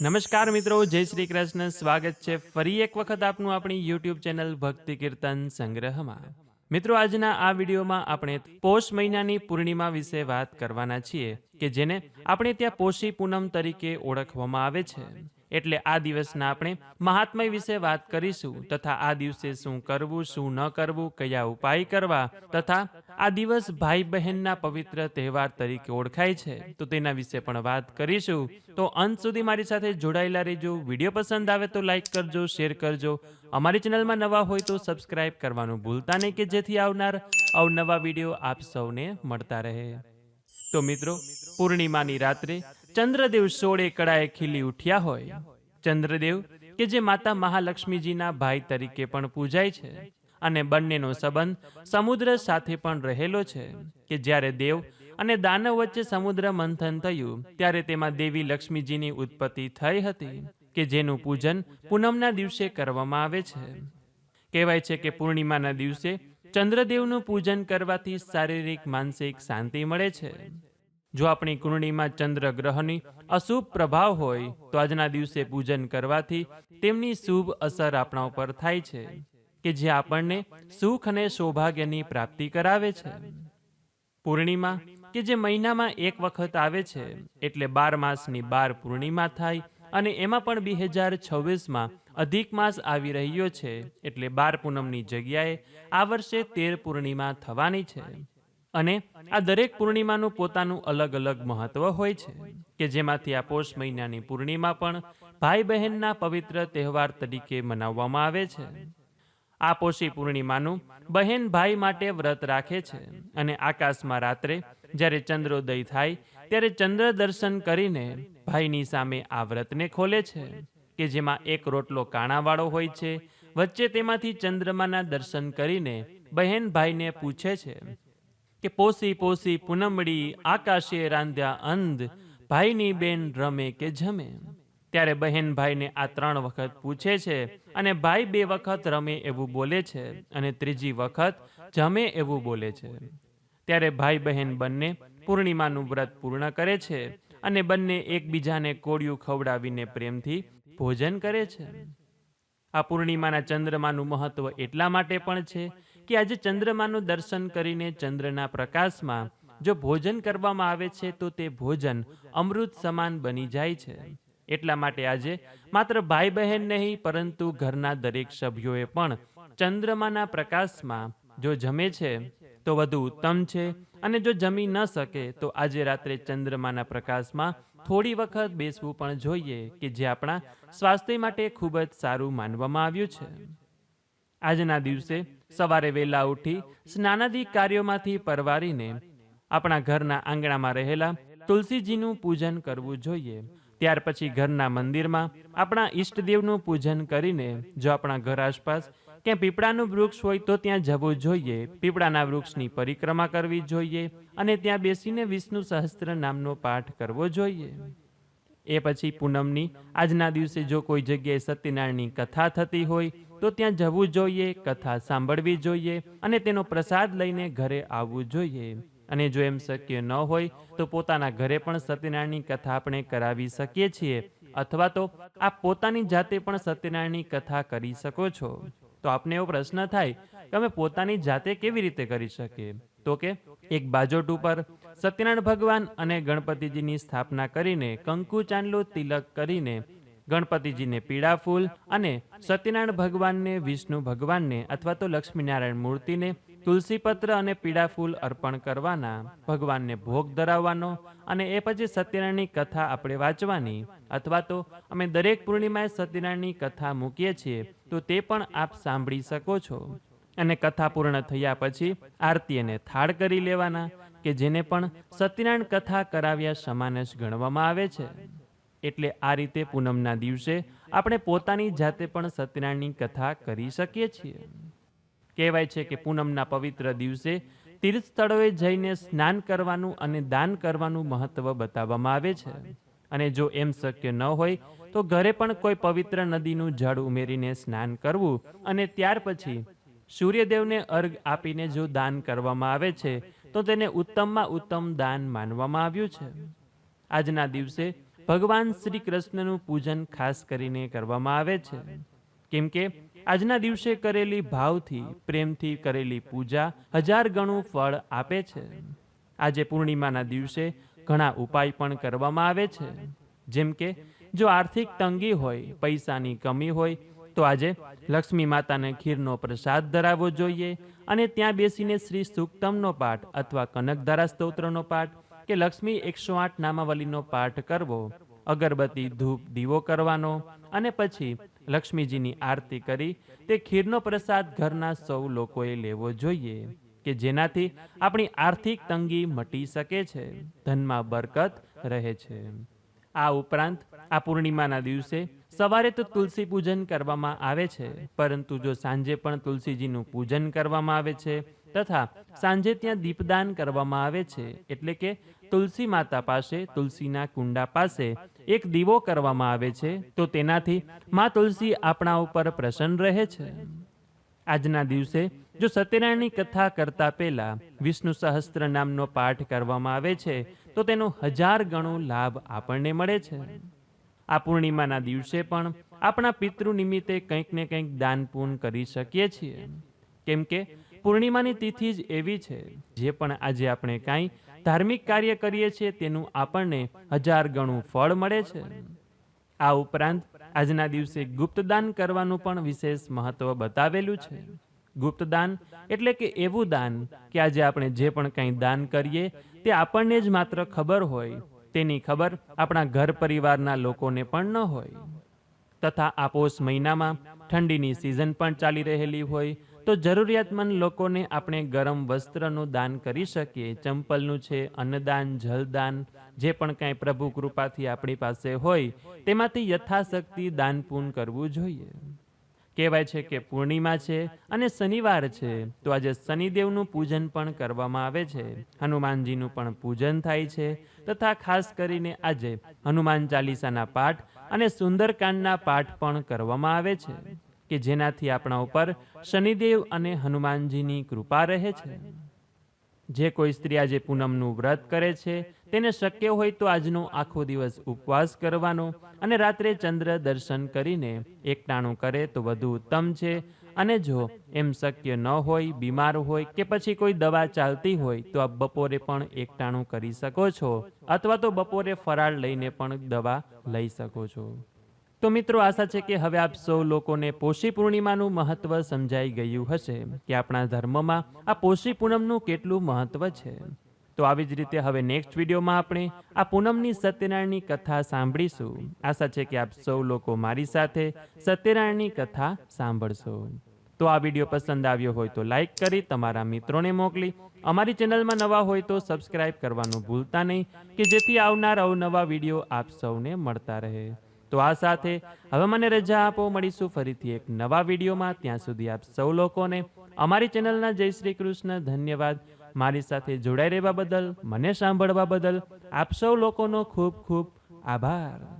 નમસ્કાર મિત્રો, જય શ્રી કૃષ્ણ. સ્વાગત છે ફરી એક વખત આપનું આપણી યુટ્યુબ ચેનલ ભક્તિ કીર્તન સંગ્રહમાં. મિત્રો, આજના આ વિડીયોમાં આપણે પોષ મહિનાની પૂર્ણિમા વિશે વાત કરવાના છીએ, કે જેને આપણે ત્યાં પોષી પૂનમ તરીકે ઓળખવામાં આવે છે. એટલે આ દિવસના આપણે મહાત્મય વિશે વાત કરીશું, તથા આ દિવસે શું કરવું, શું ન કરવું, કયા ઉપાય કરવા, તથા આ દિવસ ભાઈ બહેનના પવિત્ર તહેવાર તરીકે ઓળખાય છે. તો તેના વિશે પણ વાત કરીશું. તો અંત સુધી મારી સાથે જોડાયેલા રહેજો. વીડિયો પસંદ આવે તો લાઇક કરજો, શેર કરજો. અમારી ચેનલમાં નવા હોય તો સબસ્ક્રાઇબ કરવાનું ભૂલતા નહીં કે જેથી આવનાર અવનવા વીડિયો આપ સૌને મળતા રહે. તો મિત્રો, પૂર્ણિમાની રાત્રે ચંદ્રદેવ સોળે કળાએ ખીલી ઉઠ્યા હોય. ચંદ્રદેવ, કે જે માતા મહાલક્ષ્મીજીના ભાઈ તરીકે પણ પૂજાય છે. અને બંનેનો સંબંધ સમુદ્ર સાથે પણ રહેલો છે, કે જ્યારે દેવ અને દાનવ વચ્ચે સમુદ્ર મંથન થયું, ત્યારે તેમાં દેવી લક્ષ્મીજીની ઉત્પત્તિ થઈ હતી, કે જેનું પૂજન પૂનમના દિવસે કરવામાં આવે છે. કહેવાય છે કે પૂર્ણિમાના દિવસે ચંદ્રદેવનું પૂજન કરવાથી શારીરિક, માનસિક શાંતિ મળે છે. જો આપણી કુંડળીમાં ચંદ્ર ગ્રહની અશુભ પ્રભાવ હોય, તો આજના દિવસે પૂજન કરવાથી તેમની શુભ અસર આપણા ઉપર થાય છે. કે જે આપણને સુખ અને સૌભાગ્યની પ્રાપ્તિ કરાવે છે. પૂર્ણિમા, કે જે મહિનામાં એક વખત આવે છે, એટલે બાર માસની બાર પૂર્ણિમા થાય અને એમાં પણ બે હજાર છવ્વીસમાં અધિક માસ આવી રહ્યો છે, એટલે બાર પૂનમની જગ્યાએ આ વર્ષે તેર પૂર્ણિમા થવાની છે. અને આ દરેક પૂર્ણિમાનું પોતાનું અલગ અલગ મહત્વ હોય છે, કે જેમાંથી આ પોષ મહિનાની પૂર્ણિમા પણ ભાઈ બહેનના પવિત્ર તહેવાર તરીકે મનાવવામાં આવે છે. આ પોષી પૂર્ણિમાનું બહેન ભાઈ માટે વ્રત રાખે છે અને આકાશમાં રાત્રે જ્યારે ચંદ્રોદય થાય ત્યારે ચંદ્ર દર્શન કરીને ભાઈની સામે આ વ્રતને ખોલે છે, કે જેમાં એક રોટલો કાણાવાળો હોય છે. વચ્ચે તેમાંથી ચંદ્રમાના દર્શન કરીને બહેન ભાઈને પૂછે છે કે, પોસી પોસી, પૂનમડી, આકાશે રાંધ્યા અંધ, ભાઈની બેન રમે કે જમે? ત્યારે બહેન ભાઈને આ ત્રણ વખત પૂછે છે અને ભાઈ બે વખત રમે એવું બોલે છે અને ત્રીજી વખત જમે એવું બોલે છે. ત્યારે ભાઈ બહેન બંને પૂર્ણિમાનું વ્રત પૂર્ણ કરે છે અને બંને એકબીજાને કોળિયું ખવડાવીને પ્રેમથી ભોજન કરે છે. આ પૂર્ણિમાના ચંદ્રમાનું મહત્વ એટલા માટે પણ છે કે આજે ચંદ્રમાનું દર્શન કરીને ચંદ્રના પ્રકાશમાં જો ભોજન કરવામાં આવે છે તો તે ભોજન અમૃત સમાન બની જાય છે. એટલા માટે આજે માત્ર ભાઈ બહેન નહીં, પરંતુ ઘરના દરેક સભ્યોએ પણ ચંદ્રમાના પ્રકાશમાં જો જમે છે, તો વધુ ઉત્તમ છે અને જો જમી ન શકે, તો આજે રાત્રે ચંદ્રમાના પ્રકાશમાં થોડી વખત બેસવું પણ જોઈએ કે જે આપણા સ્વાસ્થ્ય માટે ખૂબ જ સારું માનવામાં આવ્યું છે. આજના દિવસે સવારે વહેલા ઉઠી સ્નાનાદિક કાર્યોમાંથી પરવારીને આપણા ઘરના આંગણામાં રહેલા તુલસીજીનું પૂજન કરવું જોઈએ. ત્યાર પછી ઘરના મંદિરમાં આપણા ઈષ્ટદેવનું પૂજન કરીને જો આપણા ઘર આસપાસ ક્યાં પીપળાનું વૃક્ષ હોય તો ત્યાં જવું જોઈએ. પીપળાના વૃક્ષની પરિક્રમા કરવી જોઈએ અને ત્યાં બેસીને વિષ્ણુ સહસ્ત્ર નામનો પાઠ કરવો જોઈએ. એ પછી પૂનમની આજના દિવસે જો કોઈ જગ્યાએ સત્યનારાયણની કથા થતી હોય તો ત્યાં જવું જોઈએ, કથા સાંભળવી જોઈએ અને તેનો પ્રસાદ લઈને ઘરે આવવું જોઈએ. અને જો એમ શક્ય ન હોય, તો પોતાના ઘરે પણ સત્યનારાયણની કથા આપણે કરાવી શકીએ છીએ, અથવા તો આપ પોતાની જાતે પણ સત્યનારાયણની કથા કરી શકો છો. તો આપને એવો પ્રશ્ન થાય કે અમે પોતાની જાતે કેવી રીતે કરી શકીએ? તો કે, એક બાજોટ ઉપર સત્યનારાયણ ભગવાન અને ગણપતિજીની સ્થાપના કરીને કંકુ, ચાંદલો, તિલક કરીને ગણપતિજીને પીળા ફૂલ અને સત્યનારાયણ ભગવાનને, વિષ્ણુ ભગવાનને અથવા તો લક્ષ્મીનારાયણ મૂર્તિને તુલસીપત્ર અને પીળા ફૂલ અર્પણ કરવાના, ભગવાનને ભોગ ધરાવવાનો અને એ પછી સત્યનારાયણની કથા આપણે વાંચવાની અથવા તો અમે દરેક પૂર્ણિમાએ સત્યનારાયણની કથા મૂકીએ છીએ, તો તે પણ આપ સાંભળી શકો છો. અને કથા પૂર્ણ થયા પછી આરતી અને થાળ કરી લેવાના, કે જેને પણ સત્યનારાયણ કથા કરાવ્યા સમાન જ ગણવામાં આવે છે. એટલે આ રીતે પૂનમના દિવસે આપણે પોતાની જાતે પણ સત્યનારાયણની કથા કરી શકીએ છીએ. કહેવાય છે કે પૂનમના પવિત્ર દિવસે તીર્થ જઈને સ્નાન કરવાનું અને દાન કરવાનું મહત્વ બતાવવામાં આવે છે. અને જો એમ શક્ય ન હોય, તો ઘરે પણ કોઈ પવિત્ર નદીનું જળ ઉમેરીને સ્નાન કરવું અને ત્યાર પછી સૂર્યદેવને અર્ઘ આપીને જો દાન કરવામાં આવે છે, તો તેને ઉત્તમમાં ઉત્તમ દાન માનવામાં આવ્યું છે. આજના દિવસે ભગવાન શ્રી કૃષ્ણનું પૂજન ખાસ કરીને કરવામાં આવે છે. કેમ કે આજના દિવસે કરેલી ભાવથી, પ્રેમથી કરેલી પૂજા હજાર ગણું ફળ આપે છે. આજે પૂર્ણિમાના દિવસે ઘણા ઉપાય પણ કરવામાં આવે છે. જેમ કે, જો આર્થિક તંગી હોય, પૈસાની કમી હોય, તો આજે લક્ષ્મી માતાને ખીરનો પ્રસાદ ધરાવવો જોઈએ અને ત્યાં બેસીને શ્રી સુક્તમનો પાઠ અથવા કનકધારા સ્તોત્રનો પાઠ કે લક્ષ્મી એકસો આઠ નામાવલીનો પાઠ કરવો, અગરબત્તી, ધૂપ, દીવો કરવાનો અને પછી લક્ષ્મીજીની આરતી કરી તે ખીરનો પ્રસાદ ઘરના સૌ લોકોએ લેવો જોઈએ કે જેનાથી આપણી આર્થિક તંગી મટી શકે છે, ધનમાં બરકત રહે છે. આ ઉપરાંત, આ પૂર્ણિમાના દિવસે સવારે તો તુલસી પૂજન કરવામાં આવે છે, પરંતુ જો સાંજે પણ તુલસીજીનું પૂજન કરવામાં આવે છે તથા સાંજે ત્યાં દીપદાન કરવામાં આવે છે, એટલે કે તુલસી માતા પાસે, તુલસીના કુંડા પાસે એક દીવો કરવામાં આવે છે, તો તેનાથી માં તુલસી આપણા ઉપર પ્રસન્ન રહે છે. આજના દિવસે જો સત્યનારાયણની કથા કરતા પહેલા વિષ્ણુ સહસ્ત્ર નામનો પાઠ કરવામાં આવે છે, તો તેનો હજાર ગણો લાભ આપણને મળે છે. આ પૂર્ણિમાના દિવસે પણ આપણા પિતૃ નિમિત્તે કંઈક ને કંઈક દાન પૂન કરી શકીએ છીએ. કેમ કે પૂર્ણિમાની તિથિ જ એવી છે, જે પણ આજે આપણે કાંઈ ધાર્મિક કાર્ય કરીએ છીએ, તેનું આપણને હજાર ગણું ફળ મળે છે. આ ઉપરાંત આજના દિવસે ગુપ્તદાન કરવાનું પણ વિશેષ મહત્વ બતાવેલું છે. ગુપ્તદાન એટલે કે એવું દાન કે આજે આપણે જે પણ કંઈ દાન કરીએ, તે આપણને જ માત્ર ખબર હોય. તેની ખબર આપણા ઘર પરિવારના લોકોને પણ ન હોય. તથા આ મહિનામાં ઠંડીની સિઝન પણ ચાલી રહેલી હોય તો જરૂરિયાતમંદ લોકોને આપણે ગરમ વસ્ત્રનું દાન કરી શકીએ. ચંપલનું છે, અન્નદાન, જલદાન, જે પણ કાંઈ પ્રભુ કૃપાથી આપણી પાસે હોય, તેમાંથી યથાશક્તિ દાન પૂન કરવું જોઈએ. કહેવાય છે કે પૂર્ણિમા છે અને શનિવાર છે. તો આજે શનિદેવનું પૂજન પણ કરવામાં આવે છે. હનુમાનજીનું પણ પૂજન થાય છે. તથા ખાસ કરીને આજે હનુમાન ચાલીસાના પાઠ અને સુંદરકાંડના પાઠ પણ કરવામાં આવે છે. કે જેનાથી આપણા ઉપર શનિદેવ અને હનુમાનજીની કૃપા રહે છે. જે કોઈ સ્ત્રી આજે પૂનમનું વ્રત કરે છે, તેને શક્ય હોય તો આજનો આખો દિવસ ઉપવાસ કરવાનો અને રાત્રે ચંદ્ર દર્શન કરીને એકટાણું કરે તો વધુ ઉત્તમ છે. અને જો એમ શક્ય ન હોય, બીમાર હોય કે પછી કોઈ દવા ચાલતી હોય, તો આપ બપોરે પણ એકટાણું કરી શકો છો અથવા તો બપોરે ફરાળ લઈને પણ દવા લઈ શકો છો. તો મિત્રો આશા છે કે હવે આપ સૌ લોકોને પોષી પૂર્ણિમાનું મહત્વ સમજાઈ ગયું હશે કે આપણા ધર્મમાં આ પોષી પૂનમનું કેટલું મહત્વ છે. તો આવી જ રીતે હવે નેક્સ્ટ વિડીયોમાં આપણે આ પૂનમની સત્યનારાયણની કથા સાંભળીશું. આશા છે કે આપ સૌ લોકો મારી સાથે સત્યનારાયણની કથા સાંભળશો. તો આ વીડિયો પસંદ આવ્યો હોય તો લાઈક કરી, તમારા મિત્રોને મોકલી. અમારી ચેનલમાં નવા હોય તો સબસ્ક્રાઇબ કરવાનું ભૂલતા નહીં, કે જેથી આવનાર અવનવા વીડિયો આપ સૌને મળતા રહે. તો આ સાથે હવે મને રજા આપો, મળીશું ફરીથી એક નવા વિડીયોમાં. ત્યાં સુધી આપ સૌ લોકોને અમારી ચેનલના જય શ્રી કૃષ્ણ ધન્યવાદ. મારી સાથે જોડાઈ રહેવા બદલ, મને સાંભળવા બદલ આપ સૌ લોકોનો ખૂબ ખૂબ આભાર.